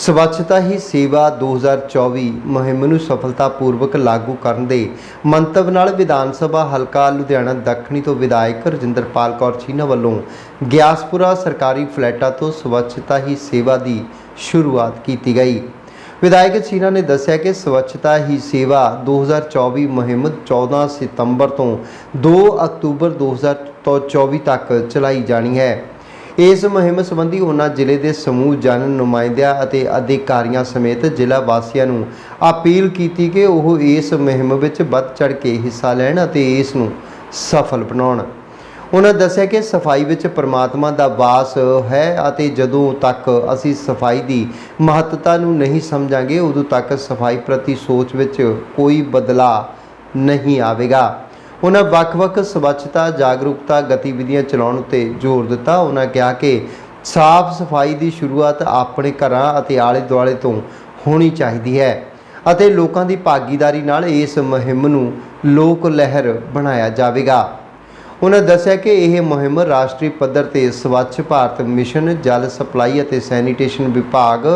ਸਵੱਛਤਾ ਹੀ ਸੇਵਾ 2024 ਮੁਹਿੰਮ ਨੂੰ ਸਫਲਤਾਪੂਰਵਕ ਲਾਗੂ ਕਰਨ ਦੇ ਮੰਤਵ ਨਾਲ ਵਿਧਾਨ ਸਭਾ ਹਲਕਾ ਲੁਧਿਆਣਾ ਦੱਖਣੀ ਤੋਂ ਵਿਧਾਇਕ ਰਜਿੰਦਰਪਾਲ ਕੌਰ ਚੀਨਾ ਵੱਲੋਂ ਗਿਆਸਪੁਰਾ ਸਰਕਾਰੀ ਫਲੈਟਾਂ ਤੋਂ ਸਵੱਛਤਾ ਹੀ ਸੇਵਾ ਦੀ ਸ਼ੁਰੂਆਤ ਕੀਤੀ ਗਈ। ਵਿਧਾਇਕ ਚੀਨਾ ਨੇ ਦੱਸਿਆ ਕਿ ਸਵੱਛਤਾ ਹੀ ਸੇਵਾ 2024 ਮੁਹਿੰਮ 14 ਸਤੰਬਰ ਤੋਂ 2 ਅਕਤੂਬਰ 2024 ਤੱਕ ਚਲਾਈ ਜਾਣੀ ਹੈ। ਇਸ ਮੁਹਿੰਮ ਸੰਬੰਧੀ ਉਹਨਾਂ ਜ਼ਿਲ੍ਹੇ ਦੇ ਸਮੂਹ, ਜਨ, ਨੁਮਾਇੰਦਿਆਂ ਅਤੇ ਅਧਿਕਾਰੀਆਂ ਸਮੇਤ ਜ਼ਿਲ੍ਹਾ ਵਾਸੀਆਂ ਨੂੰ ਅਪੀਲ ਕੀਤੀ ਕਿ ਉਹ ਇਸ ਮੁਹਿੰਮ ਵਿੱਚ ਵੱਧ ਚੜ ਕੇ ਹਿੱਸਾ ਲੈਣ ਅਤੇ ਇਸ ਨੂੰ ਸਫਲ ਬਣਾਉਣ। ਉਹਨਾਂ ਦੱਸਿਆ ਕਿ ਸਫ਼ਾਈ ਵਿੱਚ ਪਰਮਾਤਮਾ ਦਾ ਵਾਸ ਹੈ ਅਤੇ ਜਦੋਂ ਤੱਕ ਅਸੀਂ ਸਫ਼ਾਈ ਦੀ ਮਹੱਤਤਾ ਨੂੰ ਨਹੀਂ ਸਮਝਾਂਗੇ, ਉਦੋਂ ਤੱਕ ਸਫ਼ਾਈ ਪ੍ਰਤੀ ਸੋਚ ਵਿੱਚ ਕੋਈ ਬਦਲਾਅ ਨਹੀਂ ਆਵੇਗਾ। ਉਹਨਾਂ ਵੱਖ-ਵੱਖ ਸਵੱਛਤਾ, ਜਾਗਰੂਕਤਾ ਗਤੀਵਿਧੀਆਂ ਚਲਾਉਣ ਉੱਤੇ ਜ਼ੋਰ ਦਿੱਤਾ। ਉਹਨਾਂ ਕਿਹਾ ਕਿ ਸਾਫ਼ ਸਫ਼ਾਈ ਦੀ ਸ਼ੁਰੂਆਤ ਆਪਣੇ ਘਰਾਂ ਅਤੇ ਆਲੇ-ਦੁਆਲੇ ਤੋਂ ਹੋਣੀ ਚਾਹੀਦੀ ਹੈ ਅਤੇ ਲੋਕਾਂ ਦੀ ਭਾਗੀਦਾਰੀ ਨਾਲ ਇਸ ਮੁਹਿੰਮ ਨੂੰ ਲੋਕ ਲਹਿਰ ਬਣਾਇਆ ਜਾਵੇਗਾ। ਉਹਨਾਂ ਦੱਸਿਆ ਕਿ ਇਹ ਮੁਹਿੰਮ ਰਾਸ਼ਟਰੀ ਪੱਧਰ ਤੇ ਸਵੱਛ ਭਾਰਤ ਮਿਸ਼ਨ, ਜਲ ਸਪਲਾਈ ਅਤੇ ਸੈਨੀਟੇਸ਼ਨ ਵਿਭਾਗ,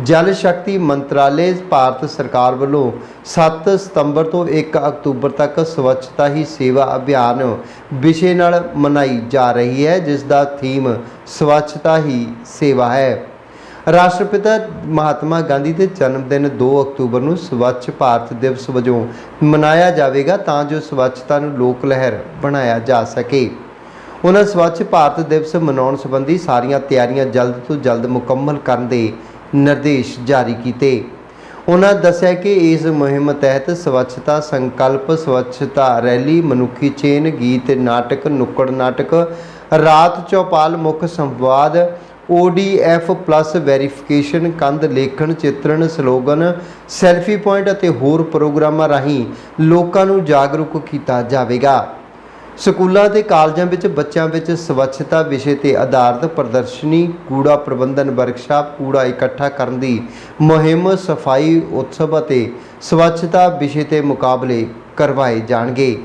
ਜਲ ਸ਼ਕਤੀ ਮੰਤਰਾਲੇ ਭਾਰਤ ਸਰਕਾਰ ਵੱਲੋਂ 7 ਸਤੰਬਰ ਤੋਂ 1 ਅਕਤੂਬਰ ਤੱਕ ਸਵੱਛਤਾ ਹੀ ਸੇਵਾ ਅਭਿਆਨ ਵਿਸ਼ੇ ਨਾਲ ਮਨਾਈ ਜਾ ਰਹੀ ਹੈ, ਜਿਸ ਦਾ ਥੀਮ ਸਵੱਛਤਾ ਹੀ ਸੇਵਾ ਹੈ। ਰਾਸ਼ਟਰਪਿਤਾ ਮਹਾਤਮਾ ਗਾਂਧੀ ਦੇ ਜਨਮ ਦਿਨ 2 ਅਕਤੂਬਰ ਨੂੰ ਸਵੱਛ ਭਾਰਤ ਦਿਵਸ ਵਜੋਂ ਮਨਾਇਆ ਜਾਵੇਗਾ ਤਾਂ ਜੋ ਸਵੱਛਤਾ ਨੂੰ ਲੋਕ ਲਹਿਰ ਬਣਾਇਆ ਜਾ ਸਕੇ। ਉਹਨਾਂ ਸਵੱਛ ਭਾਰਤ ਦਿਵਸ ਮਨਾਉਣ ਸੰਬੰਧੀ ਸਾਰੀਆਂ ਤਿਆਰੀਆਂ ਜਲਦ ਤੋਂ ਜਲਦ ਮੁਕੰਮਲ ਕਰਨ ਦੇ ਨਿਰਦੇਸ਼ ਜਾਰੀ ਕੀਤੇ। ਉਹਨਾਂ ਦੱਸਿਆ ਕਿ ਇਸ ਮੁਹਿੰਮ ਤਹਿਤ ਸਵੱਛਤਾ ਸੰਕਲਪ, ਸਵੱਛਤਾ ਰੈਲੀ, ਮਨੁੱਖੀ ਚੇਨ, ਗੀਤ, ਨਾਟਕ ਨੁੱਕੜ ਨਾਟਕ ਰਾਤ ਚੌਪਾਲ, ਮੁੱਖ ਸੰਵਾਦ ODF ਪਲੱਸ ਵੈਰੀਫਿਕੇਸ਼ਨ ਕੰਧ ਲੇਖਣ, ਚਿੱਤਰਣ, ਸਲੋਗਨ ਸੈਲਫੀ ਪੁਆਇੰਟ ਅਤੇ ਹੋਰ ਪ੍ਰੋਗਰਾਮਾਂ ਰਾਹੀਂ ਲੋਕਾਂ ਨੂੰ ਜਾਗਰੂਕ ਕੀਤਾ ਜਾਵੇਗਾ। ਸਕੂਲਾਂ ਤੇ ਕਾਲਜਾਂ ਵਿੱਚ ਬੱਚਿਆਂ ਵਿੱਚ ਸਵੱਛਤਾ ਵਿਸ਼ੇ ਤੇ ਆਧਾਰਿਤ ਪ੍ਰਦਰਸ਼ਨੀ, ਕੂੜਾ ਪ੍ਰਬੰਧਨ ਵਰਕਸ਼ਾਪ ਕੂੜਾ ਇਕੱਠਾ ਕਰਨ ਦੀ ਮੁਹਿੰਮ, ਸਫ਼ਾਈ ਉਤਸਵ ਅਤੇ ਸਵੱਛਤਾ ਵਿਸ਼ੇ ਤੇ ਮੁਕਾਬਲੇ ਕਰਵਾਏ ਜਾਣਗੇ।